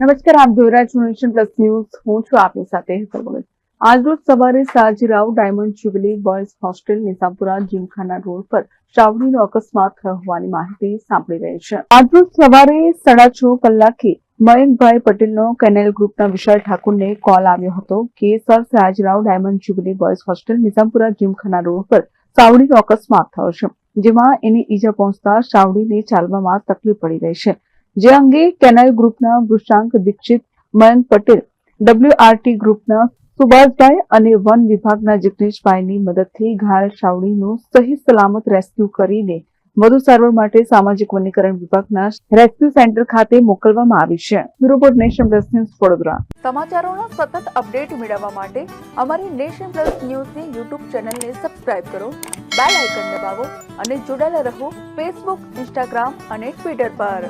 નમસ્કાર, આપ જોઈ પ્લસ ન્યૂઝ. હું છું આપની સાથે આજરોજ સવારે Sajirao diamond jubilee boys hostel Nizampura gymkhana road પર શ્રાવણીનો અકસ્માત થયો હોવાની માહિતી સાંપડી રહી છે. આજરોજ સવારે સાડા છ કલાકે મયંકભાઈ પટેલનો કેનેલ ગ્રુપના વિશાલ ઠાકુરને કોલ આવ્યો હતો કે, sir, Sajirao diamond jubilee boys hostel Nizampura gymkhana road પર સાવડીનો અકસ્માત થયો છે, જેમાં એને ઈજા પહોંચતા સાવડીને ચાલવામાં તકલીફ પડી રહી છે. જે અંગે કેનાલ ગ્રુપના વૃષાંક દીક્ષિત મયંક પટેલ ડબ્લ્યુઆરટી ગ્રુપના સુભાષભાઈ અને વન વિભાગના જગદીશભાઈની મદદથી ઘાયલ શાવડીનું સહી સલામત રેસ્ક્યુ કરીને વધુ સારવાર માટે સામાજિક વનીકરણ વિભાગના રેસ્ક્યુ સેન્ટર ખાતે મોકલવામાં આવી છે. Report nation plus news Vadodara. સમાચારોના સતત અપડેટ મેળવવા માટે અમારી નેશન પ્લસ ન્યૂઝની યુટ્યુબ ચેનલને સબસ્ક્રાઇબ કરો, બેલ આઇકન દબાવો અને જોડાયેલા રહો ફેસબુક, ઇન્સ્ટાગ્રામ અને ટ્વિટર પર.